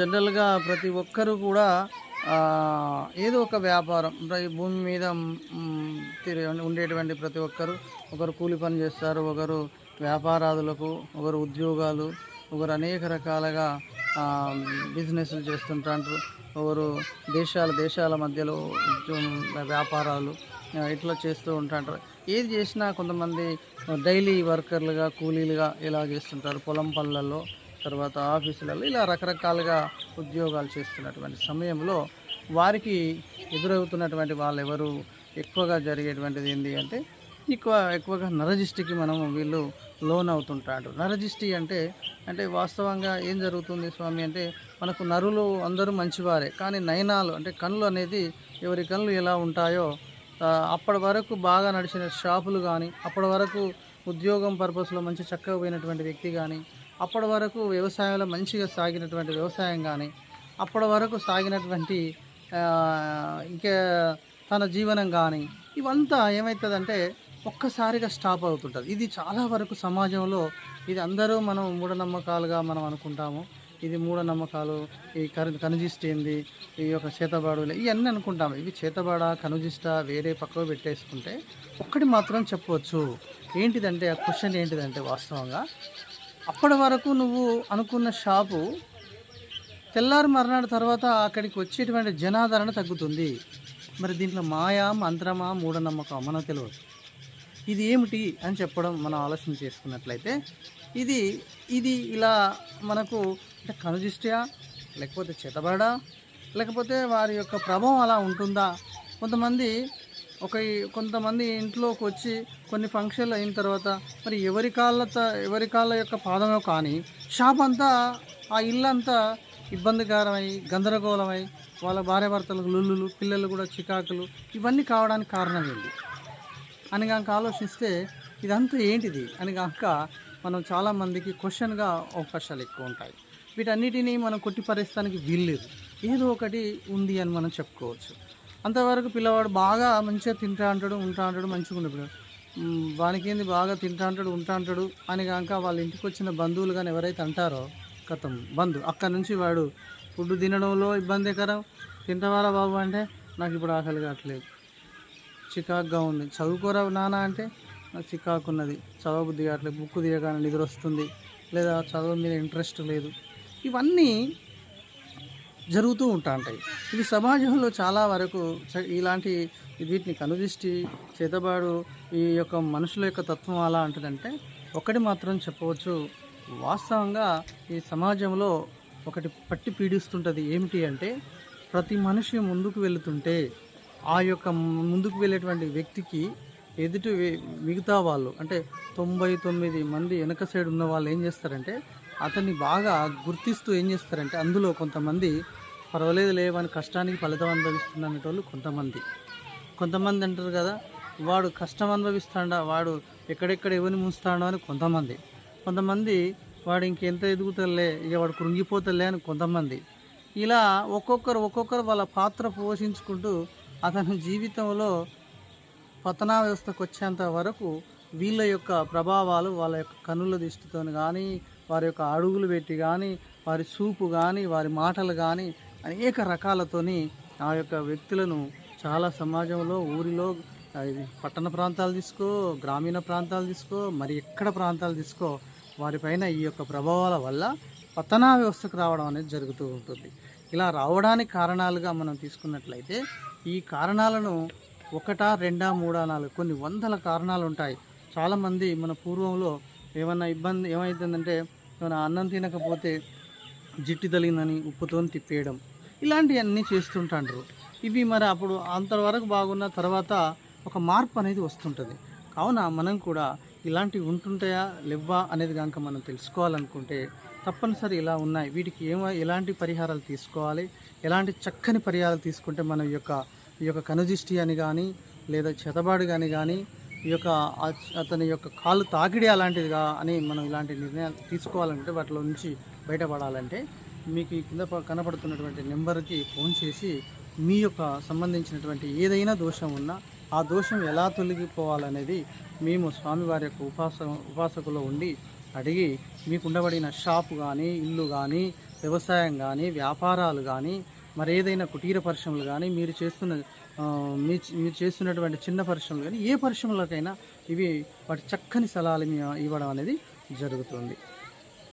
జనరల్గా ప్రతి ఒక్కరూ కూడా ఏదో ఒక వ్యాపారం ఈ భూమి మీద ఉండేటువంటి ప్రతి ఒక్కరు ఒకరు కూలి పని చేస్తారు ఒకరు వ్యాపారాదులకు ఒకరు ఉద్యోగాలు ఒకరు అనేక రకాలుగా బిజినెస్లు చేస్తుంటారు ఒకరు దేశాల దేశాల మధ్యలో వ్యాపారాలు ఇట్లా చేస్తూ ఉంటారు ఏది చేసినా కొంతమంది డైలీ వర్కర్లుగా కూలీలుగా ఇలా చేస్తుంటారు. పొలం పనులలో తర్వాత ఆఫీసులలో ఇలా రకరకాలుగా ఉద్యోగాలు చేస్తున్నటువంటి సమయంలో వారికి ఎదురవుతున్నటువంటి వాళ్ళు ఎవరు ఎక్కువగా జరిగేటువంటిది ఏంటి అంటే ఎక్కువ ఎక్కువగా నరజిష్టికి మనం వీళ్ళు లోన్ అవుతుంటాడు నరజిష్టి అంటే అంటే వాస్తవంగా ఏం జరుగుతుంది స్వామి అంటే మనకు నరులు అందరూ మంచివారే కానీ నయనాలు అంటే కళ్ళు అనేది ఎవరి కళ్ళు ఎలా ఉంటాయో అప్పటి వరకు బాగా నడిచిన షాపులు కానీ అప్పటి వరకు ఉద్యోగం పర్పస్లో మంచి చక్కగా పోయినటువంటి వ్యక్తి కానీ అప్పటి వరకు వ్యవసాయంలో మంచిగా సాగినటువంటి వ్యవసాయం కానీ అప్పటి వరకు సాగినటువంటి ఇంకా తన జీవనం కానీ ఇవంతా ఏమవుతుందంటే ఒక్కసారిగా స్టాప్ అవుతుంటుంది. ఇది చాలా వరకు సమాజంలో ఇది అందరూ మనం మూఢనమ్మకాలుగా మనం అనుకుంటాము. ఇది మూఢనమ్మకాలు ఈ కను కనుజిస్ట్ ఏంది ఈ యొక్క చేతబాడు ఇవన్నీ అనుకుంటాము. ఇవి చేతబాడ కనుజిష్ట వేరే పక్కకు పెట్టేసుకుంటే ఒక్కటి మాత్రం చెప్పవచ్చు. ఏంటిదంటే ఆ క్వశ్చన్ ఏంటిదంటే వాస్తవంగా అప్పటి వరకు నువ్వు అనుకున్న షాపు తెల్లారి మర్నాడు తర్వాత అక్కడికి వచ్చేటువంటి జనాదరణ తగ్గుతుంది. మరి దీంట్లో మాయా మంత్రమా మూఢనమ్మకం మనకు తెలియదు ఇది ఏమిటి అని చెప్పడం మనం ఆలోచన చేసుకున్నట్లయితే ఇది ఇది ఇలా మనకు అంటే కనుజిష్ట్యా లేకపోతే చేతబడా లేకపోతే వారి యొక్క ప్రభావం అలా ఉంటుందా? కొంతమంది ఒక కొంతమంది ఇంట్లోకి వచ్చి కొన్ని ఫంక్షన్లు అయిన తర్వాత మరి ఎవరి కాళ్ళ ఎవరి కాళ్ళ యొక్క పాదమో కానీ షాప్ అంతా ఆ ఇల్లంతా ఇబ్బందికరమై గందరగోళమై వాళ్ళ భార్యాభర్తలకు లుల్లులు పిల్లలు కూడా చికాకులు ఇవన్నీ కావడానికి కారణం ఏంటి? అని కనుక ఆలోచిస్తే ఇదంతా ఏంటిది? అని కనుక మనం చాలామందికి క్వశ్చన్గా అవకాశాలు ఎక్కువ ఉంటాయి. వీటన్నిటినీ మనం కొట్టిపరేస్తానికి వీల్లేదు. ఏదో ఒకటి ఉంది అని మనం చెప్పుకోవచ్చు. అంతవరకు పిల్లవాడు బాగా మంచిగా తింటా అంటాడు ఉంటా అంటాడు మంచిగా ఉండేప్పుడు వానికేంది బాగా తింటా అంటాడు ఉంటా అంటాడు అని కనుక వాళ్ళ ఇంటికి వచ్చిన బంధువులు కానీ ఎవరైతే అంటారో కథం బంధు అక్కడ నుంచి వాడు ఫుడ్ తినడంలో ఇబ్బందికరం. తింటవారా బాబు అంటే నాకు ఇప్పుడు ఆకలి కావట్లేదు. చికాకుగా ఉంది. చదువుకోరా నాన్న అంటే నాకు చికాకు ఉన్నది. చదవబుద్ధి కావట్లేదు. బుక్ తీయగానే నిద్ర వస్తుంది. లేదా చదువు మీద ఇంట్రెస్ట్ లేదు. ఇవన్నీ జరుగుతూ ఉంటా ఉంటాయి ఇవి సమాజంలో చాలా వరకు ఇలాంటి వీటిని కనుదిష్టి చేతబాడు ఈ యొక్క మనుషుల యొక్క తత్వం అలా అంటుందంటే ఒకటి మాత్రం చెప్పవచ్చు. వాస్తవంగా ఈ సమాజంలో ఒకటి పట్టి పీడిస్తుంటుంది ఏమిటి అంటే ప్రతి మనిషి ముందుకు వెళుతుంటే ఆ యొక్క ముందుకు వెళ్ళేటువంటి వ్యక్తికి ఎదుటి మిగతా వాళ్ళు అంటే తొంభై తొమ్మిది మంది వెనక సైడ్ ఉన్న వాళ్ళు ఏం చేస్తారంటే అతన్ని బాగా గుర్తిస్తూ ఏం చేస్తారంటే అందులో కొంతమంది పర్వాలేదు లేవని కష్టానికి ఫలితం అనుభవిస్తున్న అనేటోళ్ళు కొంతమంది. కొంతమంది అంటారు కదా వాడు కష్టం అనుభవిస్తాడా? వాడు ఎక్కడెక్కడ ఎవరిని ముంచుతాడో అని కొంతమంది. కొంతమంది వాడు ఇంకెంత ఎదుగుతలే ఇక వాడు కృంగిపోతలే అని కొంతమంది. ఇలా ఒక్కొక్కరు ఒక్కొక్కరు వాళ్ళ పాత్ర పోషించుకుంటూ అతని జీవితంలో పతనా వ్యవస్థకు వచ్చేంత వరకు వీళ్ళ యొక్క ప్రభావాలు వాళ్ళ యొక్క కనుల దృష్టితో కానీ వారి యొక్క అడుగులు పెట్టి కానీ వారి చూపు కానీ వారి మాటలు కానీ అనేక రకాలతోని ఆ యొక్క వ్యక్తులను చాలా సమాజంలో ఊరిలో పట్టణ ప్రాంతాలు తీసుకో గ్రామీణ ప్రాంతాలు తీసుకో మరి ఎక్కడ ప్రాంతాలు తీసుకో వారిపైన ఈ యొక్క ప్రభావాల వల్ల పతనా వ్యవస్థకు రావడం అనేది జరుగుతూ ఉంటుంది. ఇలా రావడానికి కారణాలుగా మనం తీసుకున్నట్లయితే ఈ కారణాలను ఒకటా రెండా మూడా నాలుగు కొన్ని వందల కారణాలు ఉంటాయి. చాలామంది మన పూర్వంలో ఏమన్నా ఇబ్బంది ఏమవుతుందంటే ఏమైనా అన్నం తినకపోతే జిట్టి తలిందని ఉప్పుతో తిప్పేయడం. ఇలాంటివన్నీ చేస్తుంటాండ్రు. ఇవి మరి అప్పుడు అంతవరకు బాగున్న తర్వాత ఒక మార్పు అనేది వస్తుంటుంది. కావున మనం కూడా ఇలాంటివి ఉంటుంటాయా లేవా అనేది కనుక మనం తెలుసుకోవాలనుకుంటే తప్పనిసరి ఇలా ఉన్నాయి. వీటికి ఏమో ఎలాంటి పరిహారాలు తీసుకోవాలి? ఎలాంటి చక్కని పరిహారాలు తీసుకుంటే మనం యొక్క ఈ యొక్క కనుజిష్టి అని కానీ లేదా చెతబాడు కానీ కానీ ఈ యొక్క అతని యొక్క కాలు తాకిడి అలాంటిదిగా అని మనం ఇలాంటి నిర్ణయాలు తీసుకోవాలంటే వాటిలో నుంచి బయటపడాలంటే మీకు కింద కనపడుతున్నటువంటి నెంబర్కి ఫోన్ చేసి మీ యొక్క సంబంధించినటువంటి ఏదైనా దోషం ఉన్నా ఆ దోషం ఎలా తొలగిపోవాలనేది మేము స్వామివారి యొక్క ఉపాస ఉపాసకులో ఉండి అడిగి మీకు ఉండబడిన షాపు కానీ ఇల్లు కానీ వ్యవసాయం కానీ వ్యాపారాలు కానీ మరి ఏదైనా కుటీర పరిశ్రమలు కానీ మీరు చేస్తున్న మీ మీరు చేస్తున్నటువంటి చిన్న పరిశ్రమలు కానీ ఏ పరిశ్రమలకైనా ఇవి వాటి చక్కని సలహాలు ఇవ్వడం అనేది జరుగుతుంది.